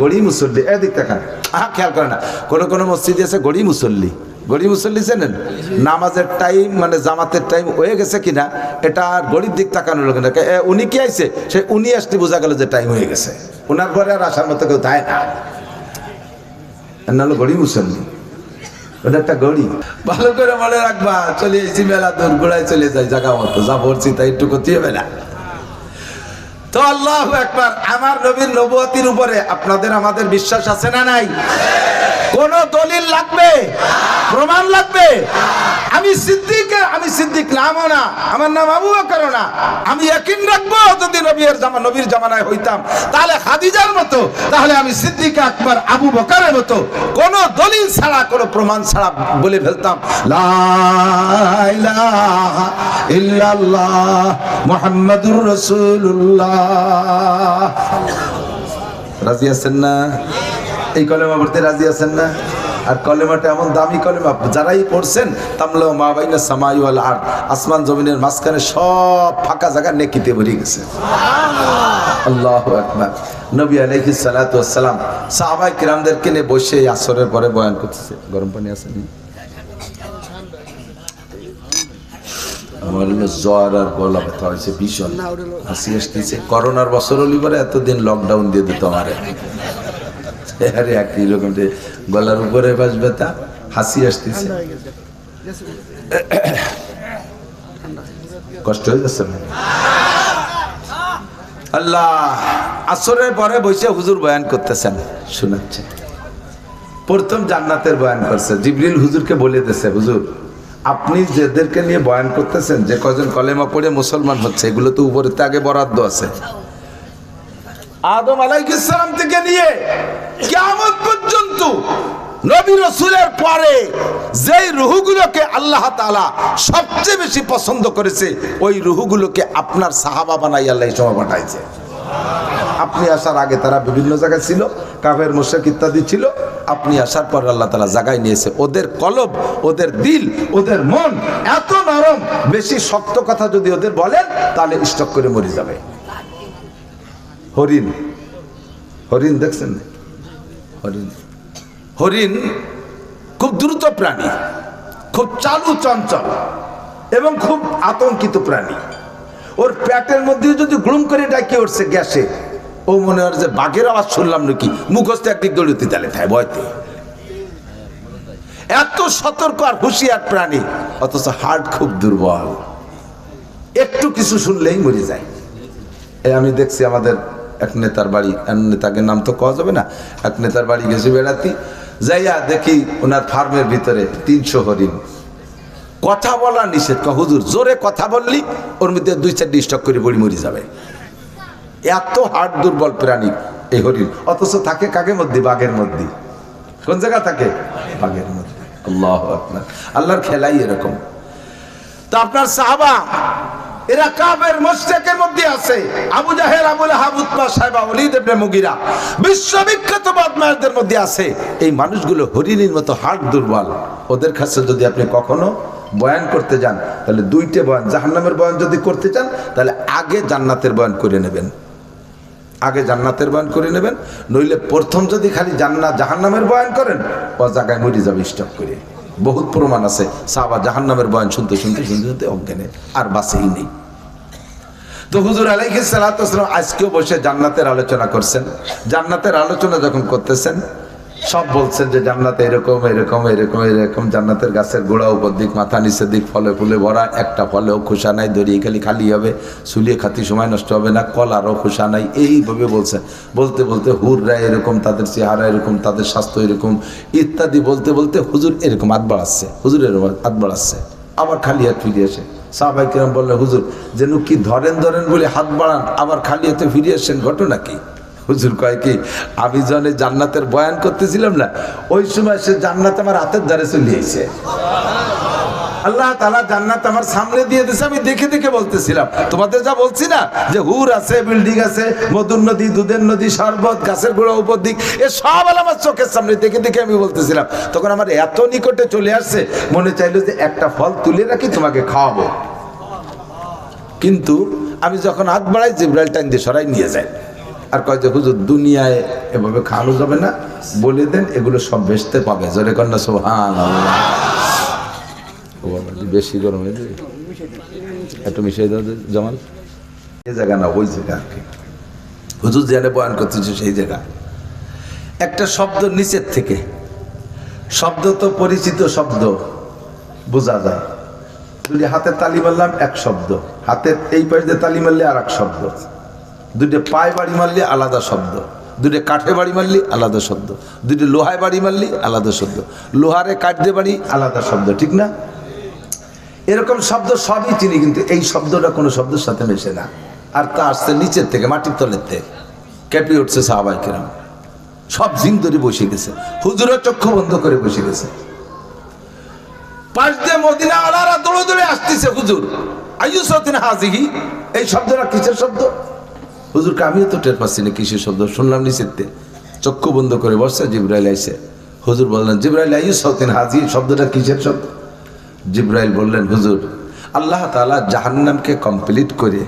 গড়ি মুসল্লি। এদিক দেখান হ্যাঁ খেয়াল করে না। কোনো কোনো মসজিদে আছে গড়ি মুসল্লি। গড়ি মুসল্লি জানেন নামাজের টাইম মানে জামাতের টাইম হয়ে গেছে কিনা এটা আর গড়ির দিক তাকানোর লোক না। এ, উনি কি আইছে? সে উনি আসতে বোঝা গেল যে টাইম হয়ে গেছে। ওনার পরে আর আসার মতো কেউ তাই না। গড়ি মুসল্লি। ওটা একটা ভালো করে মনে রাখবা চলে এসেছি মেলা দূর গোড়ায় চলে যাই জায়গা মতো। যা পড়ছি তাই একটু করতে হবে না। তো আল্লাহ একবার আমার নবীর নবতির উপরে আপনাদের আমাদের বিশ্বাস আছে না নাই? কোন দলিল লাগবে? প্রমাণ লাগবে? আমি সিদ্দিক আমি সিদ্দিক নামও না, আমার নাম আবু বকর না। আমি একই রাখব যদি নবীর জামা নবীর জামানায় হইতাম। তাহলে খাদিজার মতো, তাহলে আমি সিদ্দিক আকবর, আবু বকরের মতো, কোন দলিল ছাড়া, কোন প্রমাণ ছাড়া বলে ফেলতাম। লা ইল্লাল্লাহ। মুহাম্মাদুর রাসূলুল্লাহ। রাজি আছেন না? এই কলেমা পড়তে রাজি আছেন না? আর কলেমাটা এমন দামি কলেমা, যারাই পড়ছেন তামলো মা বাইনা সামাই ওয়াল আর আসমান জমিনের মাঝখানে সব ফাঁকা জায়গা নেকিতে ভরে গেছে। আল্লাহ আকবার। নবী আলাইহি সালাতু ওয়াসসালাম সাহাবায়ে কিরামদেরকে নিয়ে বসে আসরের পরে বয়ান করতেছে। গরম পানি আছে আমার জ্বর আর গলা ব্যথা হয়েছে ভীষণ। হাসি আসতেছে করোনার বছর হলি পরে এতদিন লকডাউন দিয়ে দিত আমারে। আরে একই রকম যে গলার উপরে বাস ব্যথা, হাসি আসতেছে কষ্ট হয়ে যাচ্ছে? আল্লাহ, আসরের পরে বসে হুজুর বয়ান করতেছেন, শোনাচ্ছে। প্রথম জান্নাতের বয়ান করছে। জিবরিল হুজুরকে বলে দিয়েছে, হুজুর আপনি যেদেরকে নিয়ে বয়ান করতেছেন, যে কজন কলেমা পড়ে মুসলমান হচ্ছে, এগুলো তো উপরেতে আগে বরাদ্দ আছে। আদম আলাইহিসসালাম থেকে নিয়ে কেমন পর্যন্ত নবী রসুলের পরে যেই রুহুগুলোকে আল্লাহ তাআলা সবচেয়ে বেশি পছন্দ করেছে, ওই রুহুগুলোকে আপনার সাহাবা বানাই আল্লাহ সময় পাঠাইছে। আপনি আসার আগে তারা বিভিন্ন জায়গায় ছিল, কাফের মোশেক ইত্যাদি ছিল। আপনি আসার পর আল্লাহ তালা জায়গায় নিয়েছে। ওদের কলব, ওদের দিল, ওদের মন এত নরম, বেশি শক্ত কথা যদি ওদের বলেন, তাহলে স্টক করে মরে যাবে। হরিণ হরিণ দেখছেন হরিণ। হরিণ খুব দ্রুত প্রাণী, খুব চালু চঞ্চল এবং খুব আতঙ্কিত প্রাণী। ওর প্যাটের মধ্যে যদি গ্লুম করে ডাকিয়ে উঠছে গ্যাসে ও মনে হয় যে বাঘের আওয়াজ শুনলাম নাকি? মুখস্থ একদিক দৌড়তে তালে খায় ভয়তে। এত সতর্ক আর হুঁশিয়ার প্রাণী, অথচ হার্ট খুব দুর্বল। একটু কিছু শুনলেই মরে যায়। এই আমি দেখছি আমাদের এক নেতার বাড়ি নেতাকে নাম তো কওয়া যাবে না, এক নেতার বাড়ি গেছে বেড়াতি। যাইয়া দেখি ওনার ফার্মের ভিতরে তিনশো হরিণ। কথা বলা নিষেধ হুজুর, জোরে কথা বললি, ওর মধ্যে দুই চারটি স্টক করে বড়ি মরি যাবে। এত হার্ট দুর্বল প্রাণী এই হরিণ। অথচ থাকে কাকের মধ্যে? বাঘের মধ্যে। কোন জায়গা থাকে? বাঘের মধ্যে। আল্লাহ আল্লাহর খেলাই এরকম। তো আপনার সাহাবা, এরা কাবের মোস্টেকের মধ্যে আছে। আবু জাহের আবুল হাবুতমা সাহেবা, ওলিদ ইবনে মুগিরা বিশ্ববিখ্যাত বদমাশদের মধ্যে আছে। এই মানুষগুলো হরিণীর মতো হার্ট দুর্বল। ওদের কাছে যদি আপনি কখনো বয়ান করতে যান, তাহলে দুইটে বয়ান, জাহান্নামের বয়ান যদি করতে চান, তাহলে আগে জান্নাতের বয়ান করে নেবেন। আগে জান্নাতের বয়ান করে নেবেন, নইলে প্রথম যদি খালি জান্নাত জাহান্নামের বয়ান করেন, ও জায়গায় মরে যাবে স্টপ করে। বহুত প্রমাণ আছে, সাহাবা জাহান্নামের বয়ান শুনতে শুনতে শুনতে শুনতে অজ্ঞানে, আর বাসেই নেই। তো হুজুর আলাইকে সালাতাম আজকেও বসে জান্নাতের আলোচনা করছেন। জান্নাতের আলোচনা যখন করতেছেন সব বলছেন যে জান্নাতে এরকম এরকম এরকম এরকম। জান্নাতের গাছের গোড়া উপর দিক, মাথা নিচের দিক, ফলে ফুলে ভরা। একটা ফলেও খোসা নাই, দড়িয়ে খালি খালি হবে। সুলিয়ে খাতি সময় নষ্ট হবে না, কলারও খোসা নাই। এইভাবে বলছেন বলতে বলতে হুররা এরকম, তাদের চেহারা এরকম, তাদের স্বাস্থ্য এরকম, ইত্যাদি বলতে বলতে হুজুর এরকম হাত বাড়াচ্ছে। হুজুর এরকম হাত বাড়াচ্ছে। আবার খালি হাত ফিরে আসে। সাহাবাই কিরাম বললে হুজুর, যেন কি ধরেন ধরেন বলে হাত বাড়ান, আবার খালি হাতে ফিরে আসছেন ঘটনা কি? হুজুর কয় কি, আমি জনে জান্নাতের বয়ান করতেছিলাম না, ওই সময় সে জান্নাত আমার হাতের দ্বারে চলে এসে আল্লাহ তালা জান্নাত আমার সামনে দিয়ে দিছে, আমি দেখে দেখে বলতেছিলাম। তোমাদের যা বলছি না, যে হুর আছে, বিল্ডিং আছে, মধুর নদী, দুধের নদী, শরবত, গাছের গোড়া, উপর দিক, এ সব আমার চোখের সামনে দেখে দেখে আমি বলতেছিলাম। তখন আমার এত নিকটে চলে আসছে, মনে চাইলো যে একটা ফল তুলে রাখি, তোমাকে খাওয়াবো। কিন্তু আমি যখন হাত বাড়াই, জিব্রাইল টাইম দিয়ে সরাই নিয়ে যায়। আর কয় যে, হুজুর, দুনিয়ায় এভাবে খাওয়ানো যাবে না। বলে দেন, এগুলো সব বেচতে পাবে। জোরে কন্যা সোহান বেশি গরম হয়ে যাবে। একটু মিশিয়ে দাও জামাল। এই জায়গা না, ওই জায়গা আর কি। হুজুর যেখানে বয়ান করতেছে, সেই জায়গা। একটা শব্দ নিচের থেকে। শব্দ তো পরিচিত শব্দ, বোঝা যায়। যদি হাতে তালি মারলাম, এক শব্দ। হাতের এই পাশ দিয়ে তালি মারলে আর এক শব্দ। দুটো পায়ে বাড়ি মারলে আলাদা শব্দ। দুটো কাঠে বাড়ি মারলি আলাদা শব্দ। দুটো লোহায় বাড়ি মারলি আলাদা শব্দ। লোহারে দিয়ে বাড়ি আলাদা শব্দ, ঠিক না? এরকম শব্দ সবই চিনি, কিন্তু এই শব্দটা কোনো শব্দের সাথে মেশে না। আর তা আসছে নিচের থেকে, মাটির তলের থেকে। কেঁপে উঠছে সাহাবাই কিরাম। সব জিন ধরে বসে গেছে। হুজুরের চক্ষু বন্ধ করে বসে গেছে। পাশ দিয়ে মদিনা আলারা দৌড়ে দৌড়ে আসতেছে হুজুর। আয়ুসতিন হাজিহি, এই শব্দটা কিসের শব্দ? হুজুরকে আমিও তো টের পাচ্ছি না কিসের শব্দ। শুনলাম নিচেতে চক্ষু বন্ধ করে বসছে জিব্রাইল আইসে। হুজুর বললেন, জিব্রাইল আয়ুসতিন হাজি? শব্দটা কিসের শব্দ? জিব্রাইল বললেন, হুজুর, আল্লাহ তাআলা জাহান্নামকে কমপ্লিট করে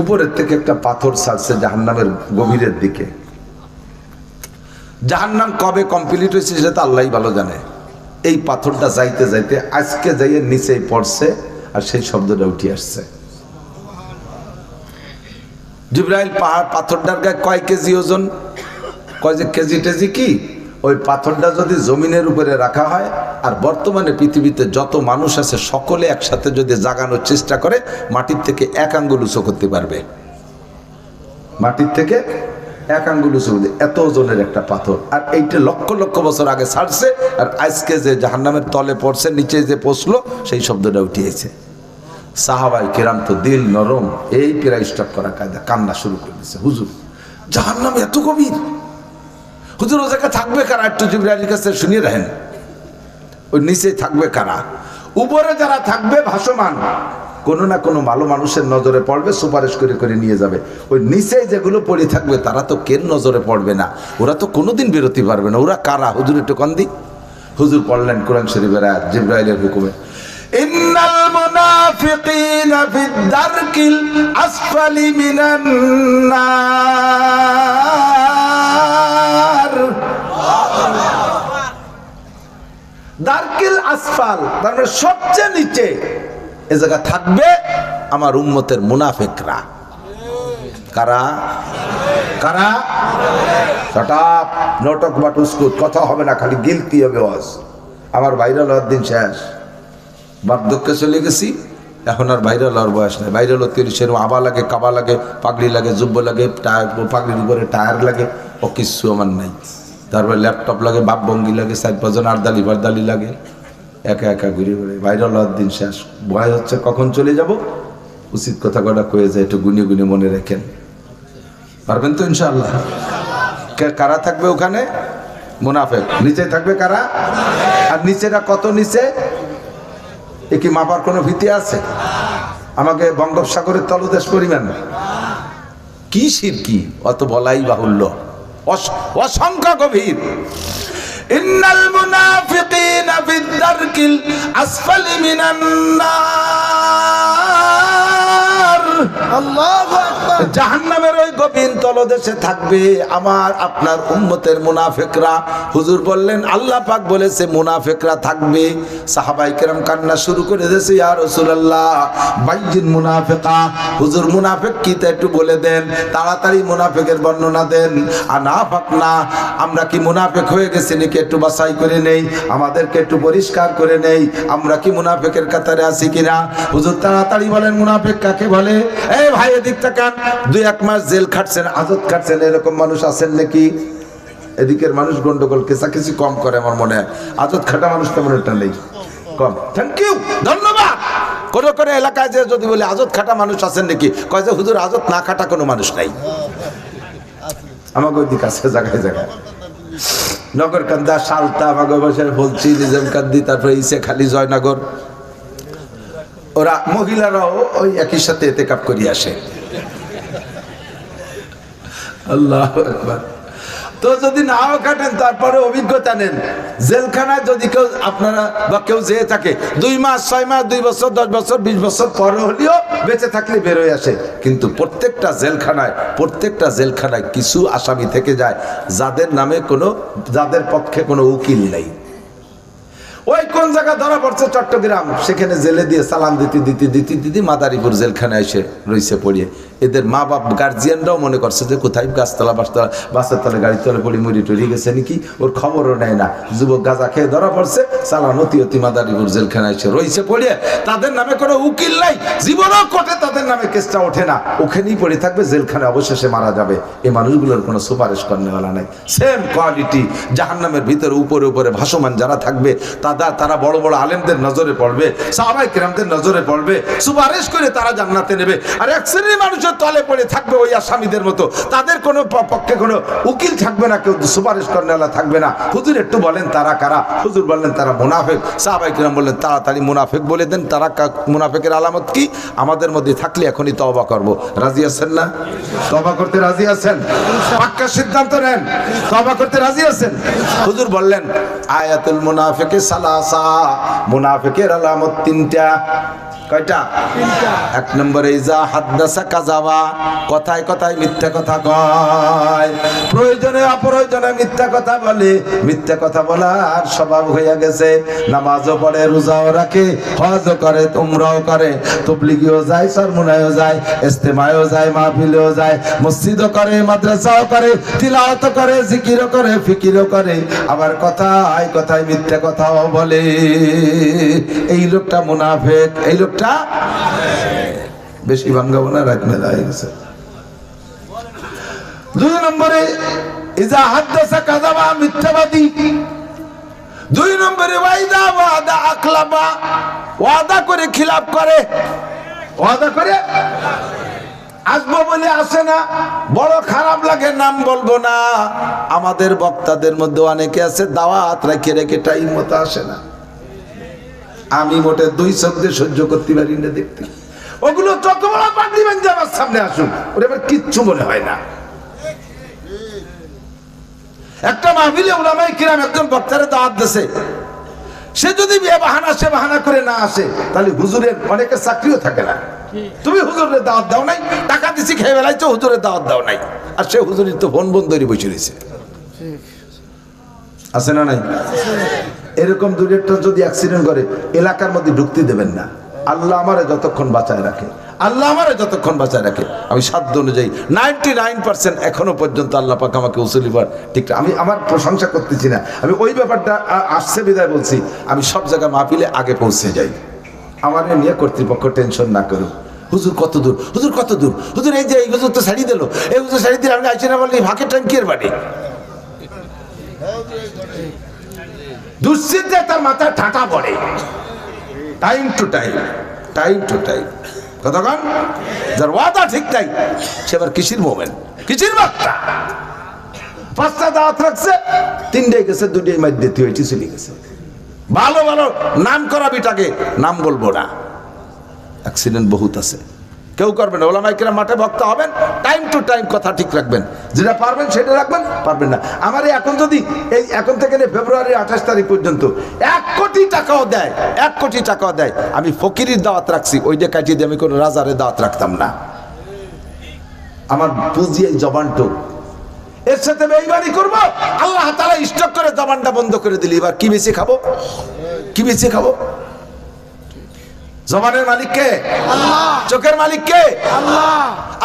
উপরের থেকে একটা পাথর ছাড়ছে জাহান্নামের গভীরের দিকে। জাহান্নাম কবে কমপ্লিট হয়েছে সেটা তো আল্লাহই ভালো জানে। এই পাথরটা যাইতে যাইতে আজকে যাইয়ে নিচেই পড়ছে আর সেই শব্দটা উঠে আসছে। জিব্রাইল পাহাড় পাথরটার গায়ে কয় কেজি ওজন? কয় যে কেজি টেজি কি? ওই পাথরটা যদি জমিনের উপরে রাখা হয়, আর বর্তমানে পৃথিবীতে যত মানুষ আছে, সকলে একসাথে যদি জাগানোর চেষ্টা করে, মাটির থেকে এক আঙ্গুল উঁচু করতে পারবে। মাটির থেকে এক আঙ্গুল উঁচু এত ওজনের একটা পাথর। আর এইটা লক্ষ লক্ষ বছর আগে ছাড়ছে, আর আজকে যে জাহান্নামের তলে পড়ছে, নিচে যে পড়ল সেই শব্দটা উঠিয়েছে সাহাবাই কিরাম তো দিল নরম, এই প্রায় স্টপ করা কায়দা, কান্না শুরু করে দিচ্ছে হুজুর, জাহান্নাম এত গভীর। হুজুর ও জায়গায় থাকবে কারা? একটু জিবরাইলের কাছে শুনিয়ে রাখেন। ওই নিচে থাকবে কারা? উপরে যারা থাকবে ভাসমান, কোনো না কোনো ভালো মানুষের নজরে পড়বে, সুপারিশ করে করে নিয়ে যাবে। ওই নিচে যেগুলো পড়ে থাকবে, তারা তো কেন নজরে পড়বে না? ওরা তো কোনোদিন বেরোতে পারবে না। ওরা কারা? হুজুর, একটু কন্দি হুজুর পড়লেন কোরআন শরীফের জিব্রাইলের হুকুমে। ইন্নাল মুনাফিকিনা ফিদ দারকিল আসফালি মিনান নার দারকিল আসফাল তার মানে সবচেয়ে নিচে এ জায়গা থাকবে আমার উম্মতের মুনাফেকরা। কারা? কারা? শটাপ নটক বাটুস্কুট কথা হবে না, খালি গিলতি হবে ওয়াজ আমার ভাইরাল হওয়ার দিন শেষ। বার্ধক্যে চলে গেছি। এখন আর ভাইরাল হওয়ার বয়স নেই। ভাইরাল হতে গেলে সেরকম আবা লাগে, কাবা লাগে, পাগড়ি লাগে, জুব্ব লাগে টায়ার পাগড়ির উপরে টায়ার লাগে, ও কিচ্ছু আমার নাই। তারপরে ল্যাপটপ লাগে, বাপ ভঙ্গি লাগে সাইড পাজন আরদালি বারদালি লাগে। একা একা ঘুরে ঘুরে। ভাইরাল হওয়ার দিন শেষ। ভয় হচ্ছে কখন চলে যাব? উচিত কথা কটা কয়ে যায়, একটু গুনে গুনে মনে রাখেন। পারবেন তো ইনশাল্লাহ কারা থাকবে ওখানে? মুনাফেক। নিচে থাকবে কারা? আর নিচেরা কত নিচে? এ কি মাপার কোনো ভীতি আছে? আমাকে বঙ্গোপসাগরের তলদেশ পরিমাণ কি শির কি? অত বলাই বাহুল্য। অস- অসংখ্য গভীর। ইন্নাল মুনাফিকিনা ফিদ দারকিল আসফালি মিনান নার। আল্লাহু আকবার। জাহান্নামের ওই গভীর তলদেশে থাকবে। আমার আপনার উম্মতের মুনাফেকরা। হুজুর বললেন, আল্লাহ পাক বলেছে, মুনাফেকরা থাকবে। সাহাবাই কেরাম কান্না শুরু করে দিয়েছে, ইয়া রাসূলুল্লাহ, বাইজিন মুনাফিকা। হুজুর মুনাফিক কি তা একটু বলে দেন, তাড়াতাড়ি মুনাফিকের বর্ণনা দেন। আনা না আমরা কি মুনাফিক হয়ে গেছি নাকি একটু বাছাই করে নেই? আমাদেরকে একটু পরিষ্কার করে নেই। আমরা কি মুনাফিকের কাতারে আছি কিনা? হুজুর তাড়াতাড়ি বলেন, মুনাফিক কাকে বলে? এই ভাই, এদিক তাকান। দুই, এক মাস জেল খাটছেন আজত খাটছেন, এরকম মানুষ আছেন নাকি? এদিকের মানুষ গন্ডগোল কেসাকেসি কম করে আমার মনে হয়। আজত খাটা মানুষ তেমন একটা নেই। কম। থ্যাংক ইউ ধন্যবাদ! কোনো কোনো এলাকায় যে যদি বলে আজত খাটা মানুষ আছেন নাকি, কয় যে হুজুর আজত না খাটা কোনো মানুষ নাই। আমাকে ওইদিক আছে, জায়গায় জায়গায়। নগর কান্দা, সালতা, আমাকে বসে বলছি, নিজাম কান্দি, তারপরে ইসে খালি জয়নগর। ওরা মহিলারাও ওই একই সাথে এতে কাপ করিয়ে আসে। আল্লাহ তো যদি নাও কাটেন, তারপরে অভিজ্ঞতা নেন। জেলখানায় যদি কেউ আপনারা বা কেউ যেয়ে থাকে, দুই মাস, ছয় মাস, দুই বছর, দশ বছর, বিশ বছর পরে হলেও বেঁচে থাকলে বেরোয় আসে। কিন্তু প্রত্যেকটা জেলখানায় প্রত্যেকটা জেলখানায় কিছু আসামি থেকে যায়, যাদের নামে কোনো, যাদের পক্ষে কোনো উকিল নেই। ওই কোন জায়গা ধরা পড়ছে? চট্টগ্রাম। সেখানে জেলে দিয়ে সালাম দিতে দিতে দিতে দিতে মাদারীপুর জেলখানে এসে রইছে পড়িয়ে। এদের মা বাপ গার্জিয়ানরাও মনে করছে যে কোথায় গাছতলা, বাসতলা, বাসের তলে, গাড়ির তলে পড়ি মুড়ি টুরি গেছে নাকি? ওর খবরও নেয় না। যুবক গাজা খেয়ে ধরা পড়ছে। চালান অতি অতি মাদারীপুর জেলখানে এসে রইছে পড়িয়ে তাদের নামে কোনো উকিল নাই। জীবনও কোটে তাদের নামে কেসটা ওঠে না। ওখানেই পড়ে থাকবে জেলখানে অবশেষে মারা যাবে। এই মানুষগুলোর কোনো সুপারিশ করেওয়ালা নাই। সেম কোয়ালিটি জাহান্নামের ভিতরে, উপরে উপরে ভাসমান যারা থাকবে তারা তারা বড় বড় আলেমদের নজরে পড়বে। সাহাবাই কিরামদের নজরে পড়বে। সুপারিশ করে তারা জান্নাতে নেবে। আর এক শ্রেণির মানুষের তলে পড়ে থাকবে ওই আসামিদের মতো, তাদের কোনো পক্ষে কোনো উকিল থাকবে না, কেউ সুপারিশ করেওয়ালা থাকবে না। হুজুর একটু বলেন তারা কারা? হুজুর বললেন তারা মুনাফেক। সাহাবাই কিরাম বললেন, তাড়াতাড়ি মুনাফেক বলে দেন, তারা মুনাফেকের আলামত কি? আমাদের মধ্যে থাকলে এখনই তওবা করব। রাজি আছেন না? তওবা করতে রাজি আছেন? পাক্কা সিদ্ধান্ত নেন। তওবা করতে রাজি আছেন? হুজুর বললেন, আয়াতুল মুনাফিকে সালাসা, মুনাফিকের আলামত তিনটা। কয়টা? এক নম্বরে, ইজা হাদ্দাসা কাজাবা কথায় কথায় মিথ্যা কথা কয়। প্রয়োজনে অপ্রয়োজনে মিথ্যা কথা বলে, মিথ্যা কথা বলার স্বভাব হয়ে গেছে। নামাজও পড়ে, রোজাও রাখে, হজও করে তোমরাও করে, তবলিগিও যায়, সরমুনায়ও যায় ইস্তেমায়ও যায়, মাহফিলেও যায়, মসজিদও করে, মাদ্রাসাও করে, তিলাওয়াতও করে, জিকিরও করে, ফিকিরও করে, আবার কথায় কথায় মিথ্যা কথাও বলে। এই লোকটা মুনাফেক, এই লোকটা বেশি ভাঙ্গাবো না রাত মেলা হয়ে গেছে। দুই নম্বরে, ইজা দুই নম্বরে ওয়াদা করে করে। ওয়াদা করে? আসব বলে আসে না। বড় খারাপ লাগে, নাম বলব না। আমাদের বক্তাদের মধ্যে অনেকে আছে, দাওয়াত রেখে রেখে টাইম মতো আসে না। আমি মোটে দুই দিয়ে সহ্য করতে পারি না দেখতে। ওগুলো যত বড় পাগলি বান্ধে আমার সামনে আসুন। ওটা এবার কিচ্ছু মনে হয় না। একটা মাহফিলে ওলামাই কিরাম একজন বক্তারে দাওয়াত দিছে। সে যদি বিয়ে বাহানা, সে বাহানা করে না আসে, তাহলে হুজুরের অনেকের চাকরিও থাকে না। তুমি হুজুরের দাওয়াত দাও নাই, টাকা দিছি, খেয়ে বেলাইছো হুজুরের দাওয়াত দাও নাই। আর সে হুজুরের তো ফোন বন্ধ করে বসে রয়েছে। আছে না নাই? এরকম দু একটা যদি অ্যাক্সিডেন্ট করে, এলাকার মধ্যে ঢুকতে দেবেন না। আল্লাহ আমারে যতক্ষণ বাঁচায় রাখে। আল্লাহ আমারে যতক্ষণ বাঁচায় রাখে। আমি সাধ্য অনুযায়ী নাইনটি নাইন পার্সেন্ট এখনও পর্যন্ত আল্লাহ পাক আমাকে উসুলিবার ঠিক আমি আমার প্রশংসা করতেছি না। আমি ওই ব্যাপারটা আসছে বিদায় বলছি। আমি সব জায়গায় মাহফিলে আগে পৌঁছে যাই। আমার নিয়ে কর্তৃপক্ষ টেনশন না করুক। হুজুর কত দূর? হুজুর কত দূর? হুজুর এই যে এই হুজুর তো শাড়ি দিল। এই হুজুর শাড়ি দিলে আমি আইসি না বললি ভাকের ট্যাঙ্কির বাড়ি। দুশ্চিন্তে তার মাথায় ঠাটা পড়ে। Time to time time to time কতক্ষণ? যার ওয়াদা ঠিক নাই, সে আবার কিসির মোমেন্ট কিসির বার্তা পাঁচটা দাওয়াত রাখছে তিনটাই গেছে দুটাই মাইর দিতে হয়েছে চলে গেছে। ভালো ভালো নাম করা বিটাকে নাম বলব না। অ্যাক্সিডেন্ট বহুত আছে। কেউ করবেন না। ওলামাই কিরা মাঠে ভক্ত হবেন টাইম টু টাইম কথা ঠিক রাখবেন। যেটা পারবেন সেটা রাখবেন, পারবেন না। আমার এখন যদি এই এখন থেকে নিয়ে ফেব্রুয়ারি আঠাশ তারিখ পর্যন্ত এক কোটি টাকাও দেয়, এক কোটি টাকাও দেয়, আমি ফকিরির দাওয়াত রাখছি। ওইটা কাটিয়ে দিয়ে আমি কোনো রাজারের দাওয়াত রাখতাম না। আমার পুঁজি এই জবানটুক এর সাথে বেইমানি করব, আল্লাহ তালা স্টক করে জবানটা বন্ধ করে দিলি। এবার কি বেশি খাব? কি বেশি খাব? জবানের মালিক কে? চোখের মালিক কে?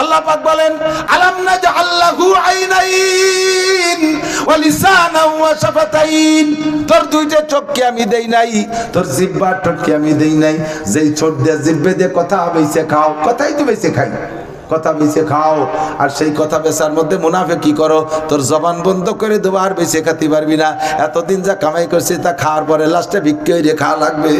আল্লাহ। পাক বলেন আলাম নাজআল্লাহু আইনাইন ওয়া লিসানাও ওয়া শাফাতাইন। তোর দুইটা চোখকে আমি দেই নাই তোর জিহ্বার ঠোঁটকে আমি দেই নাই। যেই ছোট দিয়ে জিহ্বে দিয়ে কথা বেঁচে খাও কথাই তো বেঁচে খাই। কথা বেঁচে খাও আর সেই কথা বেচার মধ্যে মুনাফে কি করো? তোর জবান বন্ধ করে দেবো আর বেঁচে খাতে পারবি না। এতদিন যা কামাই করছিস তা খাওয়ার পরে লাস্টে বিক্রি হয়ে খাওয়া লাগবে।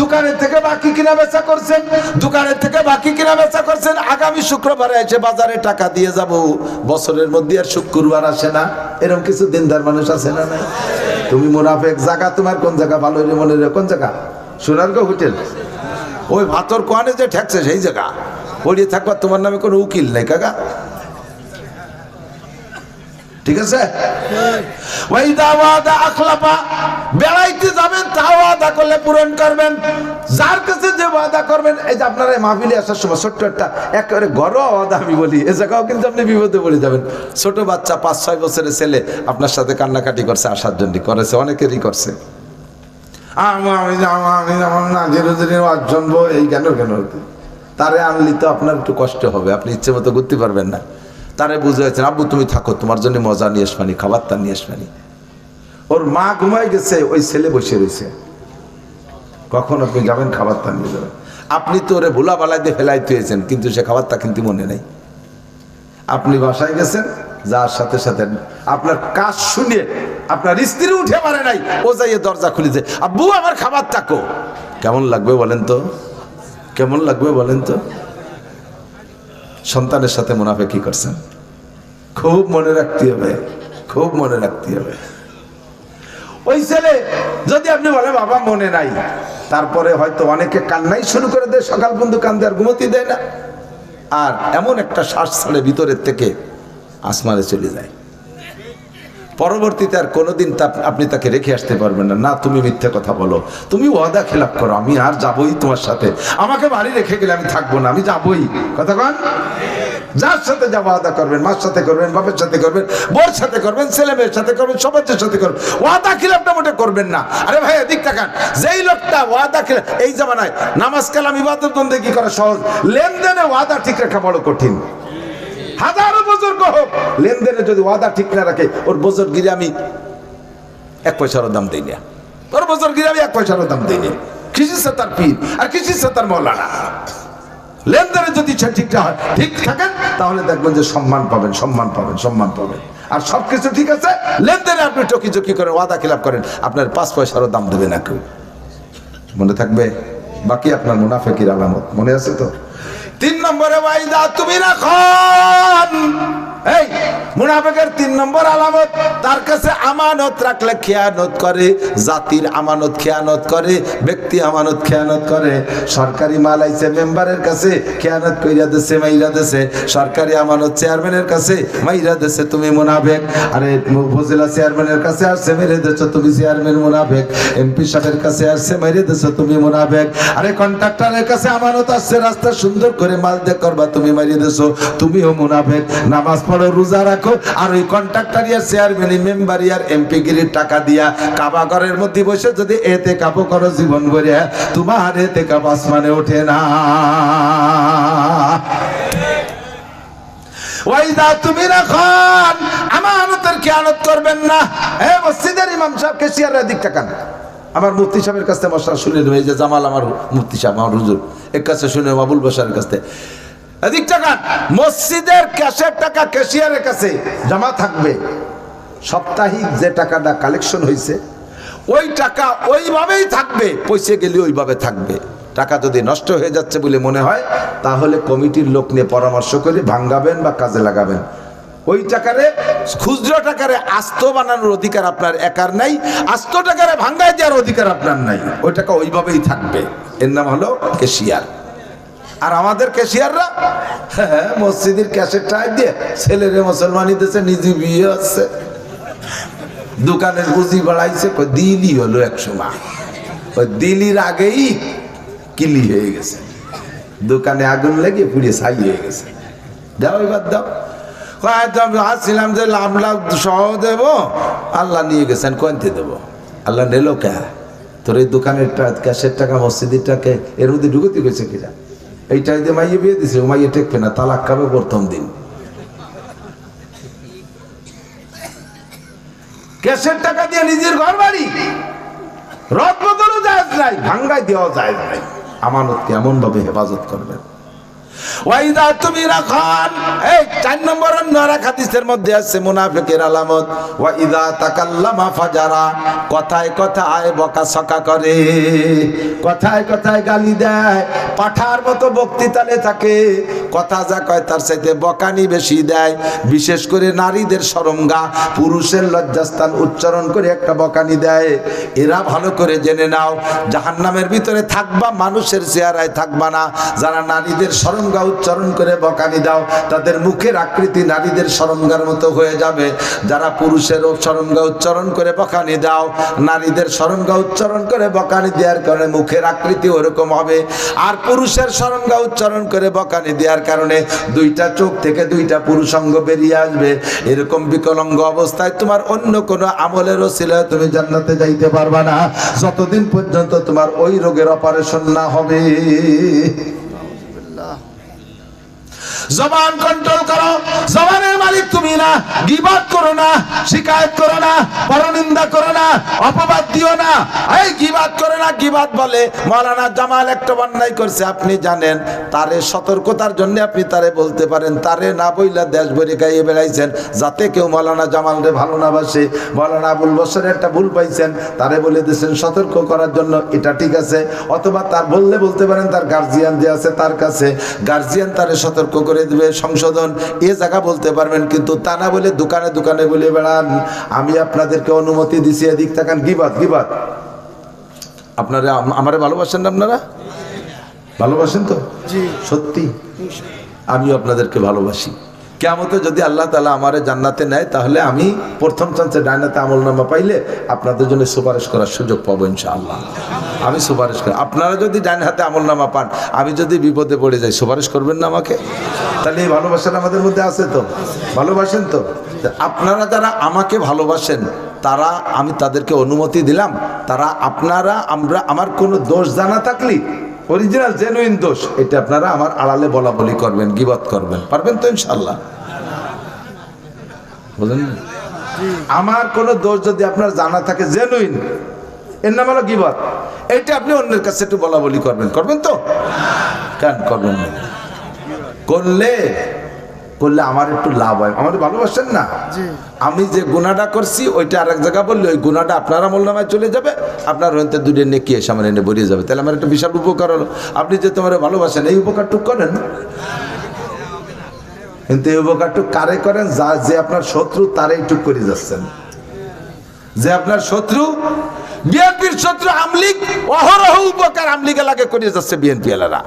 দোকানের থেকে বাকি কিনা বেচা করছেন, দোকানের থেকে বাকি কিনা বেচা করছেন, আগামী শুক্রবারে এসে বাজারে টাকা দিয়ে যাব। বছরের মধ্যে আর শুক্রবার আসে না। এরকম কিছু দিনদার মানুষ আছে না নাই? তুমি মুনাফেক জায়গা, তোমার কোন জায়গা ভালো রে মনে কোন জায়গা? সোনারগাঁও হোটেল? ওই ভাতর কোয়ানে যে ঠেকছে সেই জায়গা। পড়িয়ে থাকবার তোমার নামে কোনো উকিল নেই, কাকা। ঠিক আছে? ওয়াইদা ওয়াদা আখলাফা বেড়াইতে যাবেন, তা ওয়াদা করলে পূরণ করবেন। যার কাছে যে ওয়াদা করবেন, এই যে আপনারা মাহফিলে আসার সময় ছোট্ট একটা, একেবারে ঘরোয়া ওয়াদা আমি বলি, এ জায়গাও কিন্তু আপনি বিপদে পড়ে যাবেন। ছোট বাচ্চা, পাঁচ, ছয় বছরের ছেলে আপনার সাথে কান্নাকাটি করছে, আসার জন্য করেছে, অনেকেরই করছে। এই কেন কেন? তারে আনলি তো আপনার একটু কষ্ট হবে, আপনি ইচ্ছে মতো ঘুরতে পারবেন না। তারে বুঝাইছেন, আব্বু, তুমি থাকো, তোমার জন্য মজা নিয়ে আসবানি খাবার তার নিয়ে আসবানি। ওর মা ঘুমাই গেছে, ওই ছেলে বসে রয়েছে। কখন আপনি যাবেন? খাবার তার নিয়ে যাবেন। আপনি তো ওরে ভোলা বালাইতে ফেলাই তুয়েছেন কিন্তু সে খাবারটা কিন্তু মনে নেই। আপনি বাসায় গেছেন? যার সাথে সাথে আপনার কাজ শুনে আপনার স্ত্রী উঠে পারে নাই, ও যাইয়ে দরজা খুলেছে। আব্বু, আমার খাবার তাকো কেমন লাগবে বলেন তো? কেমন লাগবে বলেন তো? সন্তানের সাথে মুনাফে কি করছেন। খুব মনে রাখতে হবে, খুব মনে রাখতে হবে। ওই ছেলে, যদি আপনি বলে, বাবা, মনে নাই। তারপরে হয়তো অনেকে কান্নাই শুরু করে দেয়, সকাল বন্ধু কান্দে আর ঘুমতি দেয় না। আর এমন একটা শ্বাস ছাড়ে ভিতরের থেকে আসমানে চলে যায়। পরবর্তীতে আর কোনোদিন তা- আপনি তাকে রেখে আসতে পারবেন না। না, তুমি মিথ্যে কথা বলো। তুমি ওয়াদা খেলাপ করো, আমি আর যাবই তোমার সাথে। আমাকে বাড়ি রেখে গেলে আমি থাকব না, আমি যাবই। কথা কন? যার সাথে যা ওয়াদা করবেন, মার সাথে করবেন, বাপের সাথে করবেন, বোর সাথে করবেন, ছেলে মেয়ের সাথে করবেন সবার সাথে করবেন, ওয়াদা খিলাফটা মোটে করবেন না। আরে ভাই, এদিক তাকান। যেই লোকটা ওয়াদা খিলাফ এই জামানায় নামাজ কালাম, ইবাদত বন্দেগি করা সহজ? লেনদেনে ওয়াদা ঠিক রাখা বড় কঠিন। হাজারো লেনদেনে যদি ওয়াদা ঠিক না রাখে, ওর বুজুর্গিরি আমি এক পয়সারও দাম দিই না। ওর বুজুর্গিরি আমি এক পয়সারও দাম দিই না। কৃষি সে তার পীর, আর কৃষি সে তার মৌলানা। লেনদেনে যদি সে ঠিকটা হয়, ঠিক থাকেন তাহলে দেখবেন যে সম্মান পাবেন সম্মান পাবেন সম্মান পাবেন। আর সব কিছু ঠিক আছে, লেনদেনে আপনি টকি চকি করেন ওয়াদা খিলাপ করেন, আপনার পাঁচ পয়সারও দাম দেবে না কেউ। মনে থাকবে? বাকি আপনার মুনাফেকির আলামত, মনে আছে তো? তিন নম্বরে, ওয়াইদা তুমি রাখন এই, মুনাফেকের তিন নম্বর আলামত, তার কাছে আমানত রাখলে খেয়ানত করে, জাতির আমানত খেয়ানত করে, ব্যক্তি আমানত খেয়ানত করে। সরকারি মাল আইছে মেম্বারের কাছে, খেয়ানত কইরা দেছে, মাইরা দেছে। সরকারি আমানত চেয়ারম্যানের কাছে, মাইরা দেছে, তুমি মুনাফেক। আরে, উপজেলা চেয়ারম্যানের কাছে আসছে, মেরে দেছো তুমি চেয়ারম্যান মুনাফেক। এমপি সাহেবের কাছে আসছে মেরে দেছো তুমি মুনাফেক। আরে, কন্ট্রাক্টরের কাছে আমানত আসছে, রাস্তা সুন্দর করে মাল দে করবা, তুমি মারিয়ে দেছো, তুমিও মুনাফেক। নামাজ পড়ো রোজা রাখো। আর ওই কন্ট্রাক্টর ইয়ার চেয়ারম্যান মেম্বার ইয়ার এমপি গিরির টাকা দিয়া কাবা ঘরের মধ্যে বসে যদি এতে কাবো করো জীবন ভরে, তোমার এতে কাপ আসমানে ওঠে না। তুমি করবেন না। দিক আমার মুফতি সাহেবের যে জামাল আমার আমার হুজুর, এর কাছে শুনে বাবুল বসারের কাছ এদিক টাকা, মসজিদের ক্যাশের টাকা ক্যাশিয়ারের কাছে জমা থাকবে। সাপ্তাহিক যে টাকাটা কালেকশন হয়েছে ওই টাকা ওইভাবেই থাকবে, পয়সা গেলে ওইভাবে থাকবে। টাকা যদি নষ্ট হয়ে যাচ্ছে বলে মনে হয়, তাহলে কমিটির লোক নিয়ে পরামর্শ করে ভাঙ্গাবেন বা কাজে লাগাবেন। ওই টাকারে, খুচরো টাকারে আস্ত বানানোর অধিকার আপনার একার নাই, আস্ত টাকারে ভাঙ্গায় দেওয়ার অধিকার আপনার নাই। ওই টাকা ওইভাবেই থাকবে। এর নাম হলো কেশিয়ার আর আমাদের ক্যাশিয়াররা? হ্যাঁ মসজিদের ক্যাশের টাই দিয়ে ছেলেরে মুসলমানি দেশে নিজে বিয়ে হচ্ছে। দোকানের পুঁজি বাড়াইছে দিলি হলো একশো মা ওই দিলির আগেই কিলি হয়ে গেছে। দোকানে আগুন লেগে পুড়ে ছাই হয়ে গেছে। দাও এবার দাও। আসছিলাম যে লাভ লাভ সহ দেব। আল্লাহ নিয়ে গেছেন, কোনতে দেব? আল্লাহ নিল কে? তোর এই দোকানের ক্যাশের টাকা, মসজিদের টাকা, এর মধ্যে ঢুকতে গেছে কিনা? এইটা দিয়ে মাইয়ে বিয়ে দিছে, ও মাইয়ে টেকবে না, তালাক খাবে প্রথম দিন। ক্যাশের টাকা দিয়ে নিজের ঘর বাড়ি রদ বদলও যায় নাই ভাঙ্গাই দেওয়া যায় নাই। আমানতকে এমন ভাবে হেফাজত করবেন। মধ্যে কথা তার বকানি বেশি দেয়। বিশেষ করে নারীদের সরঙ্গা পুরুষের লজ্জাস্থান উচ্চারণ করে একটা বকানি দেয়। এরা ভালো করে জেনে নাও। জাহান্নামের ভিতরে থাকবা মানুষের চেহারায় থাকবা না। যারা নারীদের সরঙ্গা উচ্চারণ করে বকানি দাও, তাদের মুখের আকৃতি নারীদের সরঙ্গার মতো হয়ে যাবে। যারা পুরুষের সরঙ্গা উচ্চারণ করে বকানি দাও, নারীদের সরঙ্গা উচ্চারণ করে বকানি দেওয়ার কারণে মুখের আকৃতি ওরকম হবে। আর পুরুষের সরঙ্গা উচ্চারণ করে বকানি দেওয়ার কারণে দুইটা চোখ থেকে দুইটা পুরুষাঙ্গ বেরিয়ে আসবে। এরকম বিকলঙ্গ অবস্থায় তোমার অন্য কোনো আমলেরও ছিল তুমি জান্নাতে যাইতে পারবা না। যতদিন পর্যন্ত তোমার ওই রোগের অপারেশন না হবে। জবান কন্ট্রোল করো। জবানের মালিক তুমি না, গিবাদ করো না, শিকায়ত করো না, পরনিন্দা করো না, অপবাদ দিও না। এই গিবাদ করো না, গিবাদ বলে, মৌলানা জামাল একটা অন্যায় করছে, আপনি জানেন, তারে সতর্কতার জন্য আপনি তারে বলতে পারেন, তারে না বইলা দেশ ভরে গাইয়ে বেড়াইছেন, যাতে কেউ মৌলানা জামাল রে ভালো না বাসে। মৌলানা আবুল বসরের একটা ভুল পাইছেন, তারে বলে দিয়েছেন, সতর্ক করার জন্য এটা ঠিক আছে। অথবা তার বললে বলতে পারেন, তার গার্জিয়ান যে আছে তার কাছে। গার্জিয়ান তারে সতর্ক করে দিবে সংশোধন। এ জায়গা বলতে পারবেন কিন্তু তা না বলে দোকানে দোকানে বলে বেড়ান। আমি আপনাদেরকে অনুমতি দিছি এদিক তাকান গিবাদ গিবাদ আপনারা আমারে ভালোবাসেন না আপনারা? ভালোবাসেন তো? জি। সত্যি? আমিও আপনাদেরকে ভালোবাসি। কেমতে যদি আল্লাহ তালা আমার জান্নাতে নেয়, তাহলে আমি প্রথম চান্সে ডাইনাতে আমল নামা পাইলে আপনাদের জন্য সুপারিশ করার সুযোগ পাবো ইনশাআল্লাহ। আমি সুপারিশ করি। আপনারা যদি ডাইন হাতে আমল নামা পান, আমি যদি বিপদে পড়ে যাই, সুপারিশ করবেন না আমাকে? তাহলে এই ভালোবাসাটা আমাদের মধ্যে আছে তো? ভালোবাসেন তো আপনারা যারা আমাকে ভালোবাসেন, তারা আমি তাদেরকে অনুমতি দিলাম। তারা আপনারা, আমরা, আমার কোনো দোষ জানা থাকলে অরিজিনাল জেনুইন দোষ। এটা আপনারা আমার আড়ালে বলা বলি করবেন, গিবত করবেন। পারবেন তো ইনশাল্লাহ বুঝলেন আমার কোনো দোষ যদি আপনার জানা থাকে জেনুইন এর নাম হলো গিবত। এটা আপনি অন্যের কাছে একটু বলা বলি করবেন। করবেন তো? কেন করবেন না? করলে করলে আমার একটু লাভ হয়। আমার ভালোবাসেন না? আমি যে গুণাটা করছি ওইটা আরেক জায়গা বললে ওই গুণাটা আপনার আমল নামায় চলে যাবে আপনার হয়তো দুটো নেকি এসে আমার এনে বেরিয়ে যাবে। তাহলে আমার একটা বিশাল উপকার হলো। আপনি যে তোমার ভালোবাসেন এই উপকারটুক করেন কিন্তু এই উপকারটুক কারে করেন? যা যে আপনার শত্রু তারাই টুক করে যাচ্ছেন। যে আপনার শত্রু বিএনপির শত্রু আমলিগ অহরহ উপকার আমলিগে লাগে করে যাচ্ছে বিএনপি এলারা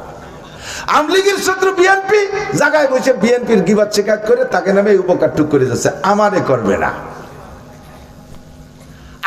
আমলিগের শত্রু বিএনপি, জায়গায় বসে বিএনপির গিবাদ কাজ করে তাকে নামে উপকার টুক করে যাচ্ছে। আমারে করবে না।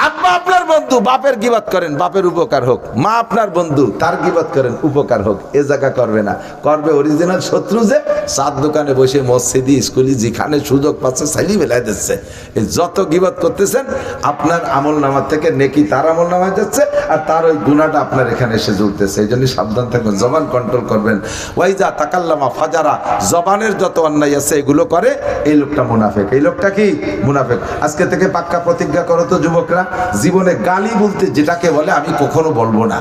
আব্বা আপনার বন্ধু, বাপের গিবাদ করেন, বাপের উপকার হোক। মা আপনার বন্ধু, তার গিবাদ করেন, উপকার হোক, এ জায়গা করবে না। করবে অরিজিনাল শত্রু যে, সাত দোকানে বসে মসজিদি, স্কুলি যেখানে সুযোগ পাচ্ছে, সাইলি বেলায় দিচ্ছে। এই যত গিবাদ করতেছেন, আপনার আমল নামার থেকে নেকি তার আমল নামায় যাচ্ছে, আর তার ওই গুণাটা আপনার এখানে এসে জুড়তেছে এই জন্য সাবধান থাকবেন জবান কন্ট্রোল করবেন। ওয়াইজা তাকাল্লামা ফাজারা, জবানের যত অন্যায় আছে, এগুলো করে, এই লোকটা মুনাফেক। এই লোকটা কি? মুনাফেক। আজকে থেকে পাক্কা প্রতিজ্ঞা করো তো যুবকরা। জীবনে গালি বলতে যেটাকে বলে আমি কখনো বলব না।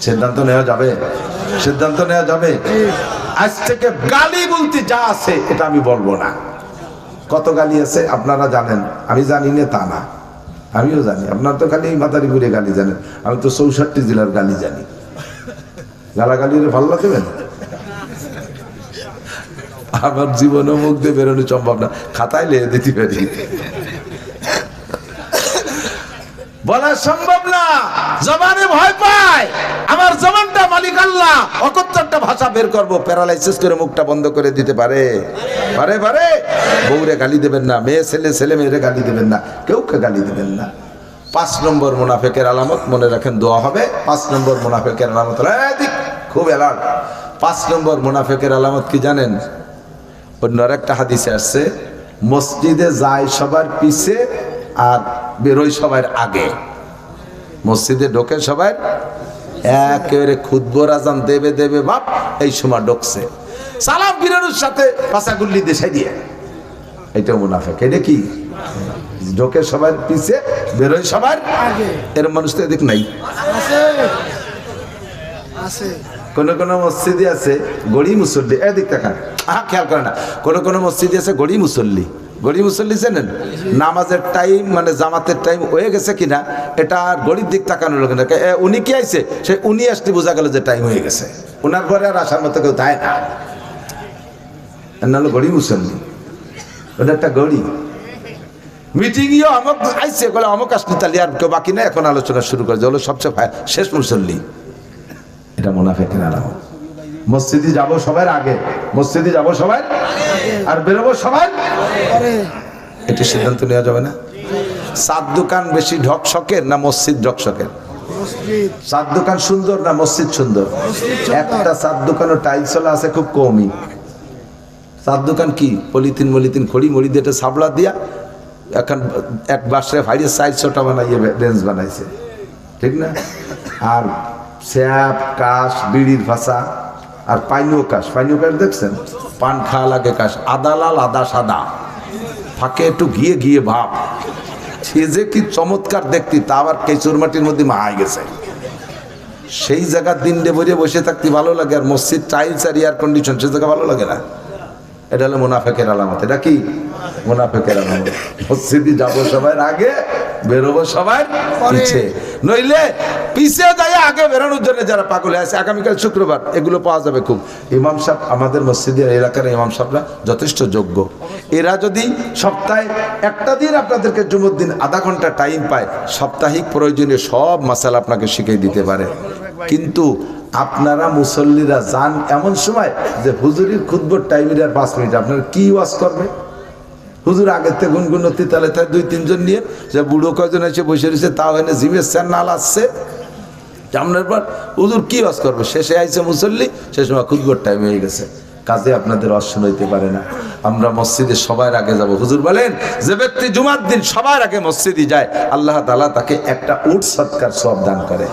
সিদ্ধান্ত নেওয়া যাবে? সিদ্ধান্ত নেওয়া যাবে? আজ থেকে গালি বলতে যা আছে এটা আমি বলব না। কত গালি আছে আপনারা জানেন? আমি জানি না তা না। আমিও জানি। আপনার তো খালি মাতারিপুরে গালি জানেন। আমি তো চৌষট্টি জেলার গালি জানি। গালাগালি ভালো লাগবেন আমার জীবনও মুখ দিয়ে বেরোনো সম্ভব না। খাতায় লেগে দিতে পারি। বলা সম্ভব না। জবানে ভয় পায়। আমার জবানটা মালিক আল্লাহ। অকত্তরটা ভাষা বের করব, প্যারালাইসিস করে মুখটা বন্ধ করে দিতে পারে। পারে পারে। বউরে গালি দেবেন না, মেয়ে, ছেলে ছেলে মেয়েরে গালি দেবেন না। কেউকে গালি দেবেন না। পাঁচ নম্বর মুনাফেকের আলামত, মনে রাখেন দোয়া হবে। পাঁচ নম্বর মুনাফেকের আলামত খুব এলান পাঁচ নম্বর মুনাফেকের আলামত কি জানেন? অন্য একটা হাদিসে আসছে, মসজিদে যায় সবার পিছে আর বেরোয় সবার আগে। মসজিদে ঢোকে সবাই একেবারে খুদ্ব রাজান দেবে দেবে বাপ এই সময় ঢুকছে। সালাম ফিরানোর সাথে পাশা গুল্লি দেশাই দিয়ে। এটা মুনাফেক এটা কি? ঢোকে সবার পিছে বেরোয় সবার এর মানুষ তো এদিক নাই। কোন কোন মসজিদে আছে গড়ি মুসল্লি এদিক আহ খেয়াল করে না। কোন কোন মসজিদে আছে গড়ি মুসল্লি। গড়ি মুসল্লি চেনেন নামাজের টাইম মানে জামাতের টাইম হয়ে গেছে কিনা, এটা আর গড়ির দিক তাকানো লোক না। উনি কি আইছে? সে উনি আসতে বোঝা গেল যে টাইম হয়ে গেছে। ওনার ঘরে আর আসার মতো কেউ দেয় না। নাম গড়ি মুসল্লি। ওটা একটা গড়ি। মিটিং ইয়ে অমক আইসে বলে অমক আসলি তাহলে আর কেউ বাকি না এখন আলোচনা শুরু করে। যে হলো সবচেয়ে শেষ মুসল্লি। এটা মোনাফেকের আলামত। মসজিদে যাব সবার আগে। মসজিদে যাব সবাই আর বেরোবো সবাই এটা সিদ্ধান্ত নেওয়া যাবে না? সাত দোকান বেশি ঢকশকের না মসজিদ ঢকশকের সাত দোকান সুন্দর না মসজিদ সুন্দর? একটা সাত দোকানও টাইলসলা আছে খুব কমই। সাত দোকান কি? পলিথিন মলিথিন খড়ি মড়ি দিয়ে একটা সাবলা দিয়া এখন এক বাসে ফাইড়ে সাইজ ছোটা বানাইয়ে বেঞ্চ বানাইছে। ঠিক না? আর স্যাপ, কাশ, বিড়ির ভাষা আর পাইনু কাশ পাইনু কাশ দেখছেন? পান খাওয়া লাগে কাশ, আদা লাল, আদা সাদা। ফাঁকে একটু গিয়ে গিয়ে ভাব। সে যে কি চমৎকার দেখতি, তা আবার কেঁচুর মাটির মধ্যে মাহাই গেছে। সেই জায়গার দিন ডে বসে বসে থাকতে ভালো লাগে, আর মসজিদ টাইলস আর এয়ার কন্ডিশন সে জায়গা ভালো লাগে না? এটা হলো মুনাফেকের আলামত। এটা কি? মুনাফেকের আলামত মসজিদে যাব সবার আগে বেরোবো সবার পিছে নইলে পিছে যাই আগে বেরোনোর জন্য যারা পাগলে আছে আগামীকাল শুক্রবার এগুলো পাওয়া যাবে খুব। ইমাম সাহেব আমাদের মসজিদের এলাকার ইমাম সাহেবরা যথেষ্ট যোগ্য। এরা যদি সপ্তাহে একটা দিন আপনাদেরকে জুমুর দিন আধা ঘণ্টা টাইম পায় সাপ্তাহিক প্রয়োজনীয় সব মাসালা আপনাকে শিখিয়ে দিতে পারে। কিন্তু আপনারা মুসল্লিরা যান এমন সময় যে হুজুরির খুদ্বর টাইমের আর পাঁচ মিনিট আপনারা কি ওয়াজ করবে হুজুর আগের থেকে গুনগুনতি তালে তাই দুই তিনজন নিয়ে যে বুড়ো কয়জন এসে বসে রয়েছে, তাও এনে জিমের স্যার নাল আসছে। জামনের পর হুজুর কি ওয়াজ করব? শেষে আইছে মুসল্লি, সে সময় খুদবর টাইম হয়ে গেছে। কাজে আপনাদের অশ্ন হইতে পারে না। আমরা মসজিদে সবার আগে যাব। হুজুর বলেন, যে ব্যক্তি জুমার দিন সবার আগে মসজিদে যায়, আল্লাহ তালা তাকে একটা উট সৎকার সব দান করে।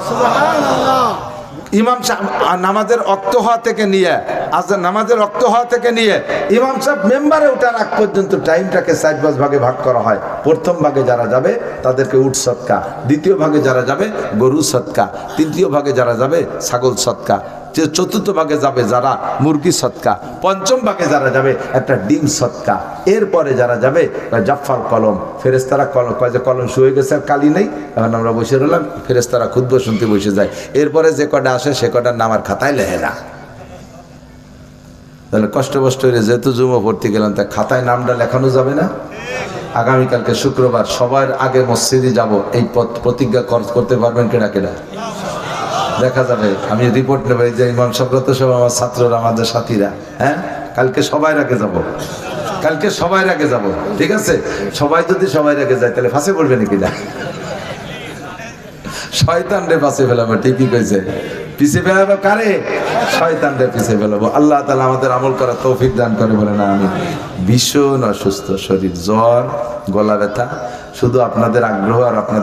ইমাম সাহেব নামাজের অক্ত হওয়া থেকে নিয়ে আজ নামাজের অক্ত হওয়া থেকে নিয়ে, ইমাম সাহেব মেম্বারে ওঠার আগ পর্যন্ত টাইমটাকে সাইড বাস ভাগে ভাগ করা হয়। প্রথম ভাগে যারা যাবে, তাদেরকে উঠ সৎকা। দ্বিতীয় ভাগে যারা যাবে গরু সৎকা। তৃতীয় ভাগে যারা যাবে, ছাগল সৎকা। যে চতুর্থ ভাগে যাবে যারা মুরগি সৎকা, পঞ্চম ভাগে যারা যাবে একটা ডিম সৎকা। এরপরে যারা যাবে জাফার কলম ফেরেস্তারা কলম, কয় যে কলম শুয়ে গেছে আর কালি নেই, এখন আমরা বসে রইলাম ফেরেস্তারা খুদ্ শুনতে বসে যায়। এরপরে যে কটা আসে, সে কটার নাম আর খাতায় লেহে না। তাহলে কষ্ট কষ্ট হয়ে যেহেতু জুমো ভর্তি গেলাম, তা খাতায় নামটা লেখানো যাবে না? আগামীকালকে শুক্রবার, সবার আগে মসজিদে যাব, এই পথ- প্রতিজ্ঞা কর- করতে পারবেন কেনা কেনা? দেখা যাবে। আমি রিপোর্ট নেব এই যে ইমাম সব্রত সব আমার ছাত্ররা, আমাদের সাথীরা হ্যাঁ? কালকে সবাই আগে যাব। কালকে সবাই আগে যাব, ঠিক আছে? সবাই যদি সবাই আগে যায়, তাহলে ফাঁসে পড়বে নাকি না? শয়তান রে ফেলাবো, ঠিকই কইছে। পিছে ফেলাবো কারে? শয়তান রে পিছে ফেলাবো। আল্লাহ তালা আমাদের আমল করার তৌফিক দান করে বলে না আমি ভীষণ অসুস্থ শরীর, জ্বর, গলা ব্যথা, শুধু আপনাদের আগ্রহ আর আপনাদের